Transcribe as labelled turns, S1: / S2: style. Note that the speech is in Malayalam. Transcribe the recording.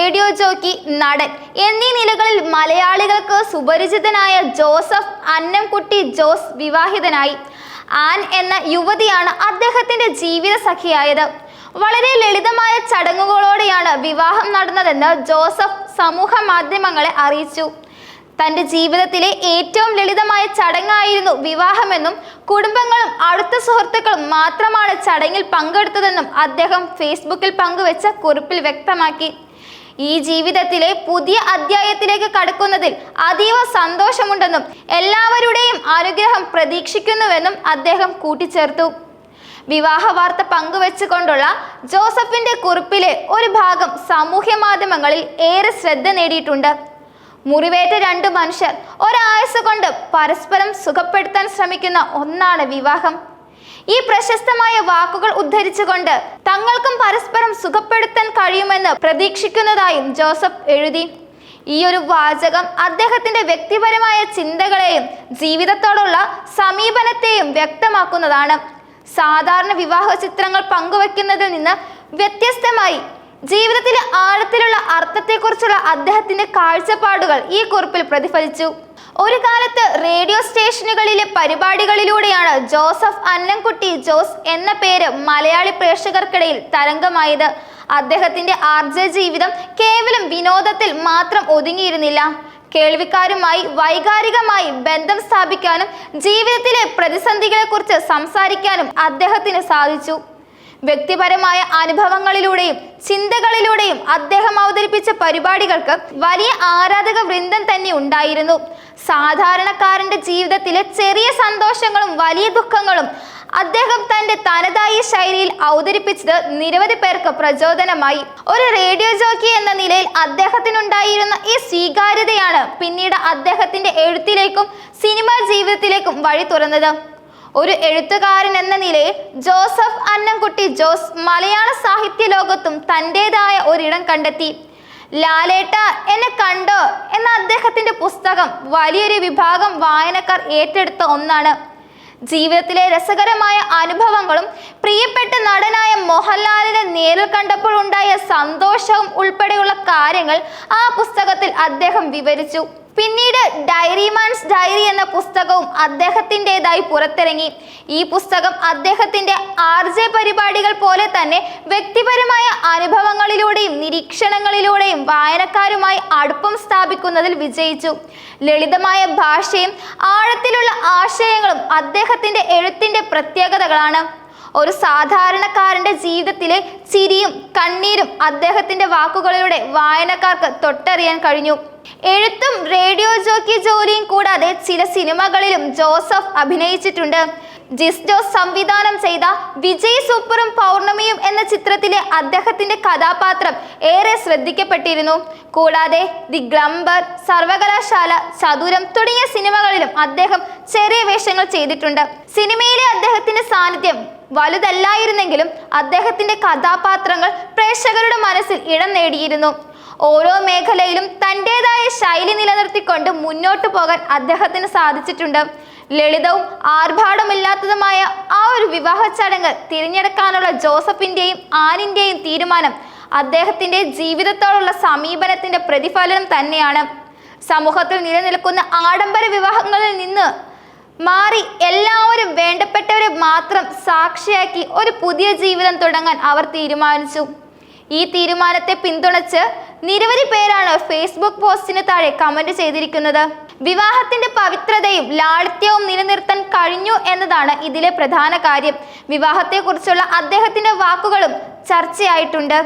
S1: റേഡിയോ ജോക്കി നടൻ. എന്നീ നിലകളിൽ മലയാളികൾക്ക് സുപരിചിതനായ ജോസഫ് അന്നംകുട്ടി ജോസ് വിവാഹിതനായി. ആൻ എന്ന യുവതിയാണ് അദ്ദേഹത്തിന്റെ ജീവിത സഖിയായത്. വളരെ ലളിതമായ ചടങ്ങുകളോടെയാണ് വിവാഹം നടന്നതെന്ന് ജോസഫ് സമൂഹ മാധ്യമങ്ങളെ അറിയിച്ചു. തന്റെ ജീവിതത്തിലെ ഏറ്റവും ലളിതമായ ചടങ്ങായിരുന്നു വിവാഹമെന്നും കുടുംബങ്ങളും അടുത്ത സുഹൃത്തുക്കളും മാത്രമാണ് ചടങ്ങിൽ പങ്കെടുത്തതെന്നും അദ്ദേഹം ഫേസ്ബുക്കിൽ പങ്കുവച്ച കുറിപ്പിൽ വ്യക്തമാക്കി. ഈ ജീവിതത്തിലെ പുതിയ അധ്യായത്തിലേക്ക് കടക്കുന്നതിൽ അതീവ സന്തോഷമുണ്ടെന്നും എല്ലാവരുടെയും അനുഗ്രഹം പ്രതീക്ഷിക്കുന്നുവെന്നും അദ്ദേഹം കൂട്ടിച്ചേർത്തു. വിവാഹ വാർത്ത പങ്കുവെച്ചുകൊണ്ടുള്ള ജോസഫിന്റെ കുറിപ്പിലെ ഒരു ഭാഗം സാമൂഹ്യ മാധ്യമങ്ങളിൽ ഏറെ ശ്രദ്ധ നേടിയിട്ടുണ്ട്. മുറിവേറ്റ രണ്ട് മനുഷ്യർ ഒരായുസ് കൊണ്ട് പരസ്പരം സുഖപ്പെടുത്താൻ ശ്രമിക്കുന്ന ഒന്നാണ് വിവാഹം. ഈ പ്രശസ്തമായ വാക്കുകൾ ഉദ്ധരിച്ചുകൊണ്ട് തങ്ങൾക്കും പരസ്പരം സുഖപ്പെടുത്താൻ കഴിയുമെന്ന് പ്രതീക്ഷിക്കുന്നതായും ജോസഫ് എഴുതി. ഈ ഒരു വാചകം അദ്ദേഹത്തിന്റെ വ്യക്തിപരമായ ചിന്തകളെയും ജീവിതത്തോടുള്ള സമീപനത്തെയും വ്യക്തമാക്കുന്നതാണ്. സാധാരണ വിവാഹ ചിത്രങ്ങൾ പങ്കുവെക്കുന്നതിൽ നിന്ന് വ്യത്യസ്തമായി ജീവിതത്തിലെ ആഴത്തിലുള്ള അർത്ഥത്തെക്കുറിച്ചുള്ള അദ്ദേഹത്തിന്റെ കാഴ്ചപ്പാടുകൾ ഈ കുറിപ്പിൽ പ്രതിഫലിച്ചു. ഒരു കാലത്ത് റേഡിയോ സ്റ്റേഷനുകളിലെ പരിപാടികളിലൂടെയാണ് ജോസഫ് അന്നംകുട്ടി ജോസ് എന്ന പേര് മലയാളി പ്രേക്ഷകർക്കിടയിൽ തരംഗമായത്. അദ്ദേഹത്തിന്റെ ആർജ ജീവിതം കേവലം വിനോദത്തിൽ മാത്രം ഒതുങ്ങിയിരുന്നില്ല. കേൾവിക്കാരുമായി വൈകാരികമായി ബന്ധം സ്ഥാപിക്കാനും ജീവിതത്തിലെ പ്രതിസന്ധികളെക്കുറിച്ച് സംസാരിക്കാനും അദ്ദേഹത്തിന് സാധിച്ചു. വ്യക്തിപരമായ അനുഭവങ്ങളിലൂടെയും ചിന്തകളിലൂടെയും അദ്ദേഹം അവതരിപ്പിച്ച പരിപാടികൾക്ക് വലിയ ആരാധക വൃന്ദം തന്നെ ഉണ്ടായിരുന്നു. സാധാരണക്കാരന്റെ ജീവിതത്തിലെ ചെറിയ സന്തോഷങ്ങളും വലിയ ദുഃഖങ്ങളും അദ്ദേഹം തന്റെ തനതായ ശൈലിയിൽ അവതരിപ്പിച്ചത് നിരവധി പേർക്ക് പ്രചോദനമായി. ഒരു റേഡിയോ ജോക്കി എന്ന നിലയിൽ അദ്ദേഹത്തിനുണ്ടായിരുന്ന ഈ സ്വീകാര്യതയാണ് പിന്നീട് അദ്ദേഹത്തിന്റെ എഴുത്തിലേക്കും സിനിമാ ജീവിതത്തിലേക്കും വഴി തുറന്നത്. ഒരു എഴുത്തുകാരൻ എന്ന നിലയിൽ ജോസഫ് അന്നംകുട്ടി ജോസ് മലയാള സാഹിത്യ ലോകത്തും തന്റെതായ ഒരിടം കണ്ടെത്തി. ലാലേട്ട എന്നെ കണ്ടോ എന്ന അദ്ദേഹത്തിന്റെ പുസ്തകം വലിയൊരു വിഭാഗം വായനക്കാർ ഏറ്റെടുത്ത ഒന്നാണ്. ജീവിതത്തിലെ രസകരമായ അനുഭവങ്ങളും പ്രിയപ്പെട്ട നടനായ മോഹൻലാലിനെ നേരിൽ കണ്ടപ്പോൾ ഉണ്ടായ സന്തോഷവും ഉൾപ്പെടെയുള്ള കാര്യങ്ങൾ ആ പുസ്തകത്തിൽ അദ്ദേഹം വിവരിച്ചു. പിന്നീട് ഡയറി മാൻസ് ഡയറി എന്ന പുസ്തകവും അദ്ദേഹത്തിന്റെതായി പുറത്തിറങ്ങി. ഈ പുസ്തകം അദ്ദേഹത്തിന്റെ ആർ ജെ പരിപാടികൾ പോലെ തന്നെ വ്യക്തിപരമായ അനുഭവങ്ങളിലൂടെയും നിരീക്ഷണങ്ങളിലൂടെയും വായനക്കാരുമായി അടുപ്പം സ്ഥാപിക്കുന്നതിൽ വിജയിച്ചു. ലളിതമായ ഭാഷയും ആഴത്തിലുള്ള ആശയങ്ങളും അദ്ദേഹത്തിന്റെ എഴുത്തിന്റെ പ്രത്യേകതകളാണ്. ഒരു സാധാരണക്കാരന്റെ ജീവിതത്തിലെ ചിരിയും കണ്ണീരും അദ്ദേഹത്തിന്റെ വാക്കുകളിലൂടെ വായനക്കാർക്ക് തൊട്ടറിയാൻ കഴിഞ്ഞു. എഴുത്തും റേഡിയോ ജോക്കി ജോലിയും കൂടാതെ ചില സിനിമകളിലും ജോസഫ് അഭിനയിച്ചിട്ടുണ്ട്. ജിസ് ജോസ് സംവിധാനം ചെയ്ത വിജയ് സൂപ്പറും പൗർണമിയും എന്ന ചിത്രത്തിലെ അദ്ദേഹത്തിന്റെ കഥാപാത്രം ഏറെ ശ്രദ്ധിക്കപ്പെട്ടിരുന്നു. കൂടാതെ ദി ഗ്ലംബർ സർവകലാശാല ചതുരം തുടങ്ങിയ സിനിമകളിലും അദ്ദേഹം ചെറിയ വേഷങ്ങൾ ചെയ്തിട്ടുണ്ട്. സിനിമയിലെ അദ്ദേഹത്തിന്റെ സാന്നിധ്യം വലുതല്ലായിരുന്നെങ്കിലും അദ്ദേഹത്തിന്റെ കഥാപാത്രങ്ങൾ പ്രേക്ഷകരുടെ മനസ്സിൽ ഇടം നേടിയിരുന്നു. ഓരോ മേഖലയിലും തന്റെതായ ശൈലി നിലനിർത്തിക്കൊണ്ട് മുന്നോട്ട് പോകാൻ അദ്ദേഹത്തിന് സാധിച്ചിട്ടുണ്ട്. ലളിതവും ആർഭാടമില്ലാത്തതുമായ ആ ഒരു വിവാഹ ചടങ്ങ് തിരഞ്ഞെടുക്കാനുള്ള ജോസഫിന്റെയും ആനിന്റെയും തീരുമാനം അദ്ദേഹത്തിന്റെ ജീവിതത്തോടുള്ള സമീപനത്തിന്റെ പ്രതിഫലനം തന്നെയാണ്. സമൂഹത്തിൽ നിലനിൽക്കുന്ന ആഡംബര വിവാഹങ്ങളിൽ നിന്ന് മാറി എല്ലാവരും വേണ്ടപ്പെട്ടവരെ മാത്രം സാക്ഷിയാക്കി ഒരു പുതിയ ജീവിതം തുടങ്ങാൻ അവർ തീരുമാനിച്ചു. ഈ തീരുമാനത്തെ പിന്തുണച്ച് നിരവധി പേരാണ് ഫേസ്ബുക്ക് പോസ്റ്റിന് താഴെ കമന്റ് ചെയ്തിരിക്കുന്നത്. വിവാഹത്തിന്റെ പവിത്രതയും ലാളിത്യവും നിലനിർത്താൻ കഴിഞ്ഞു എന്നതാണ് ഇതിലെ പ്രധാന കാര്യം. വിവാഹത്തെക്കുറിച്ചുള്ള അദ്ദേഹത്തിന്റെ വാക്കുകളും ചർച്ചയായിട്ടുണ്ട്.